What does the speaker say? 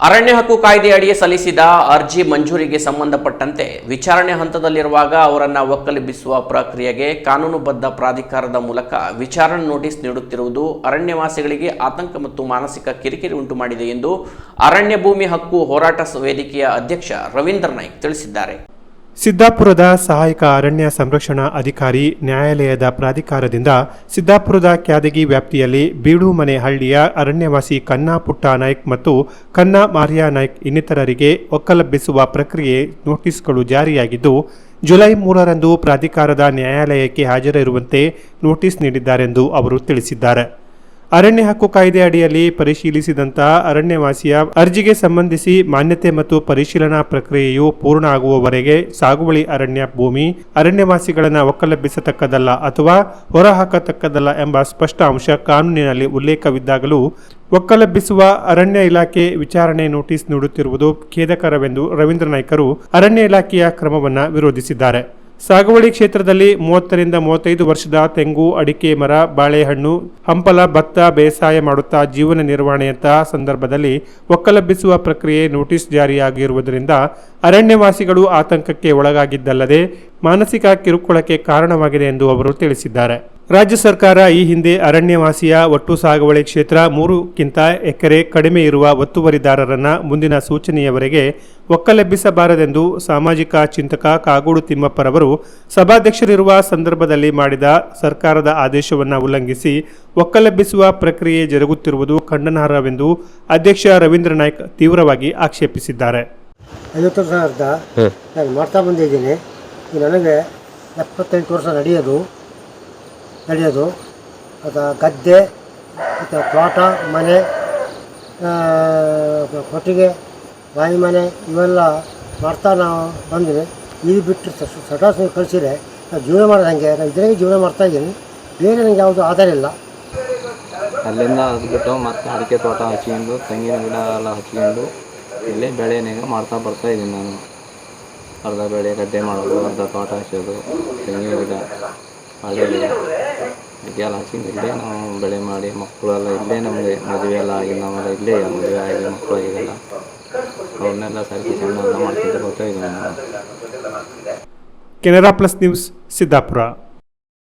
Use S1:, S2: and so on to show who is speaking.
S1: ಅರಣ್ಯ ಹಕ್ಕು ಕಾಯ್ದೆಯಡಿ ಸಲ್ಲಿಸಿದ ಅರ್ಜಿ ಮಂಜೂರಿಗೆ ಸಂಬಂಧಪಟ್ಟಂತೆ ವಿಚಾರಣೆ ಹಂತದಲ್ಲಿರುವಾಗ ಅವರನ್ನು ಒಕ್ಕಲಿಬ್ಬಿಸುವ ಪ್ರಕ್ರಿಯೆಗೆ ಕಾನೂನುಬದ್ಧ ಪ್ರಾಧಿಕಾರದ ಮೂಲಕ ವಿಚಾರಣೆ ನೋಟಿಸ್ ನೀಡುತ್ತಿರುವುದು ಅರಣ್ಯವಾಸಿಗಳಿಗೆ ಆತಂಕ ಮತ್ತು ಮಾನಸಿಕ ಕಿರಿಕಿರಿ ಉಂಟು ಮಾಡಿದೆ ಎಂದು ಅರಣ್ಯ ಭೂಮಿ ಹಕ್ಕು ಹೋರಾಟ ವೇದಿಕೆಯ ಅಧ್ಯಕ್ಷ ರವೀಂದ್ರ ನಾಯ್ಕ್ ತಿಳಿಸಿದ್ದಾರೆ.
S2: ಸಿದ್ದಾಪುರದ ಸಹಾಯಕ ಅರಣ್ಯ ಸಂರಕ್ಷಣಾ ಅಧಿಕಾರಿ ನ್ಯಾಯಾಲಯದ ಪ್ರಾಧಿಕಾರದಿಂದ ಸಿದ್ದಾಪುರದ ಕ್ಯಾದಗಿ ವ್ಯಾಪ್ತಿಯಲ್ಲಿ ಬೀಡುಮನೆ ಹಳ್ಳಿಯ ಅರಣ್ಯವಾಸಿ ಕನ್ನಾ ಪುಟ್ಟ ನಾಯ್ಕ್ ಮತ್ತು ಕನ್ನಾ ಮಾರಿಯಾ ನಾಯ್ಕ್ ಇನ್ನಿತರರಿಗೆ ಒಕ್ಕಲಬ್ಬಿಸುವ ಪ್ರಕ್ರಿಯೆ ನೋಟಿಸ್ಗಳು ಜಾರಿಯಾಗಿದ್ದು, ಜುಲೈ ಮೂರರಂದು ಪ್ರಾಧಿಕಾರದ ನ್ಯಾಯಾಲಯಕ್ಕೆ ಹಾಜರಿರುವಂತೆ ನೋಟಿಸ್ ನೀಡಿದ್ದಾರೆಂದು ಅವರು ತಿಳಿಸಿದ್ದಾರೆ. ಅರಣ್ಯ ಹಕ್ಕು ಕಾಯ್ದೆ ಅಡಿಯಲ್ಲಿ ಪರಿಶೀಲಿಸಿದಂತಹ ಅರಣ್ಯವಾಸಿಯ ಅರ್ಜಿಗೆ ಸಂಬಂಧಿಸಿ ಮಾನ್ಯತೆ ಮತ್ತು ಪರಿಶೀಲನಾ ಪ್ರಕ್ರಿಯೆಯು ಪೂರ್ಣ ಆಗುವವರೆಗೆ ಸಾಗುವಳಿ ಅರಣ್ಯ ಭೂಮಿ ಅರಣ್ಯವಾಸಿಗಳನ್ನು ಒಕ್ಕಲೆಬ್ಬಿಸತಕ್ಕದಲ್ಲ ಅಥವಾ ಹೊರಹಾಕತಕ್ಕದಲ್ಲ ಎಂಬ ಸ್ಪಷ್ಟ ಅಂಶ ಕಾನೂನಿನಲ್ಲಿ ಉಲ್ಲೇಖವಿದ್ದಾಗಲೂ ಒಕ್ಕಲೆಬ್ಬಿಸುವ ಅರಣ್ಯ ಇಲಾಖೆ ವಿಚಾರಣೆ ನೋಟಿಸ್ ನೀಡುತ್ತಿರುವುದು ಖೇದಕರವೆಂದು ರವೀಂದ್ರ ನಾಯ್ಕರು ಅರಣ್ಯ ಇಲಾಖೆಯ ಕ್ರಮವನ್ನು ವಿರೋಧಿಸಿದ್ದಾರೆ. ಸಾಗುವಳಿ ಕ್ಷೇತ್ರದಲ್ಲಿ ಮೂವತ್ತರಿಂದ ಮೂವತ್ತೈದು ವರ್ಷದ ತೆಂಗು, ಅಡಿಕೆ, ಮರ, ಬಾಳೆಹಣ್ಣು, ಹಂಪಲ, ಭತ್ತ, ಬೇಸಾಯ ಮಾಡುತ್ತಾ ಜೀವನ ನಿರ್ವಹಣೆಯಂತಹ ಸಂದರ್ಭದಲ್ಲಿ ಒಕ್ಕಲಬ್ಬಿಸುವ ಪ್ರಕ್ರಿಯೆ ನೋಟಿಸ್ ಜಾರಿಯಾಗಿರುವುದರಿಂದ ಅರಣ್ಯವಾಸಿಗಳು ಆತಂಕಕ್ಕೆ ಒಳಗಾಗಿದ್ದಲ್ಲದೆ ಮಾನಸಿಕ ಕಿರುಕುಳಕ್ಕೆ ಕಾರಣವಾಗಿದೆ ಎಂದು ಅವರು ತಿಳಿಸಿದ್ದಾರೆ. ರಾಜ್ಯ ಸರ್ಕಾರ ಈ ಹಿಂದೆ ಅರಣ್ಯವಾಸಿಯ ಒಟ್ಟು ಸಾಗುವಳಿ ಕ್ಷೇತ್ರ ಮೂರುಕ್ಕಿಂತ ಎಕರೆ ಕಡಿಮೆ ಇರುವ ಒತ್ತುವರಿದಾರರನ್ನು ಮುಂದಿನ ಸೂಚನೆಯವರೆಗೆ ಒಕ್ಕಲೆಬ್ಬಿಸಬಾರದೆಂದು ಸಾಮಾಜಿಕ ಚಿಂತಕ ಕಾಗೋಡು ತಿಮ್ಮಪ್ಪರವರು ಸಭಾಧ್ಯಕ್ಷರಿರುವ ಸಂದರ್ಭದಲ್ಲಿ ಮಾಡಿದ ಸರ್ಕಾರದ ಆದೇಶವನ್ನು ಉಲ್ಲಂಘಿಸಿ ಒಕ್ಕಲೆಬ್ಬಿಸುವ ಪ್ರಕ್ರಿಯೆ ಜರುಗುತ್ತಿರುವುದು ಖಂಡನಾರ್ಹವೆಂದು ಅಧ್ಯಕ್ಷ ರವೀಂದ್ರ ನಾಯ್ಕ್ ತೀವ್ರವಾಗಿ ಆಕ್ಷೇಪಿಸಿದ್ದಾರೆ.
S3: ನಾನು ಮಾಡ್ತಾ ಬಂದಿದ್ದೀನಿ. ನನಗೆ ಎಪ್ಪತ್ತೆಂಟು ವರ್ಷ ನಡೆಯೋದು. ನಡೆಯೋದು. ಅದು ಗದ್ದೆ, ಮತ್ತು ತೋಟ, ಮನೆ ಕೊಟ್ಟಿಗೆ ಬಾಯಿ ಮನೆ ಇವೆಲ್ಲ ಮಾಡ್ತಾ ನಾವು ಬಂದ್ವಿ. ಇದು ಬಿಟ್ಟು ಸಟಾಸ್ ಕಳಿಸಿದ್ರೆ ನಾವು ಜೀವನ ಮಾಡೋದು ಹಂಗೆ. ನಾನು ಇದರಾಗೆ ಜೀವನ ಮಾಡ್ತಾ ಇದ್ದೀನಿ. ಬೇರೆ ನನಗೆ ಯಾವುದು ಆಧಾರ ಇಲ್ಲ.
S4: ಅಲ್ಲಿಂದ ಅದು ಬಿಟ್ಟು ಮತ್ತೆ ಅಡಿಕೆ ತೋಟ ಹಚ್ಕೊಂಡು, ತೆಂಗಿನ ಗಿಡ ಎಲ್ಲ ಹಚ್ಕೊಂಡು, ಇಲ್ಲೇ ಬೆಳೆನಾಗ ಮಾಡ್ತಾ ಬರ್ತಾ ಇದ್ದೀನಿ ನಾನು. ಅರ್ಧ ಬೆಳೆ ಗದ್ದೆ ಮಾಡೋದು, ಅರ್ಧ ತೋಟ ಹಚ್ಚೋದು, ತೆಂಗಿನ ಗಿಡ. ಗಿಡ ಇದೆಲ್ಲ ಹಚ್ಕೊಂಡು ಇಲ್ಲೇ ನಾವು ಬೆಳೆ ಮಾಡಿ, ಮಕ್ಕಳೆಲ್ಲ ಇಲ್ಲೇ ನಮಗೆ ಮದುವೆ ಎಲ್ಲ ಆಗಿ ನಾವೆಲ್ಲ ಇಲ್ಲೇ ಮದುವೆ ಆಗಿ ಮಕ್ಕಳು ಆಗಿದೆಲ್ಲ ಅವ್ರನ್ನೆಲ್ಲ ಸರಿ ಸಣ್ಣ ಮಾಡ್ಕೊಂಡು ಬರ್ತಾ ನಾನು
S2: ಕೆನರಾ ಪ್ಲಸ್ ನ್ಯೂಸ್ ಸಿದ್ದಾಪುರ.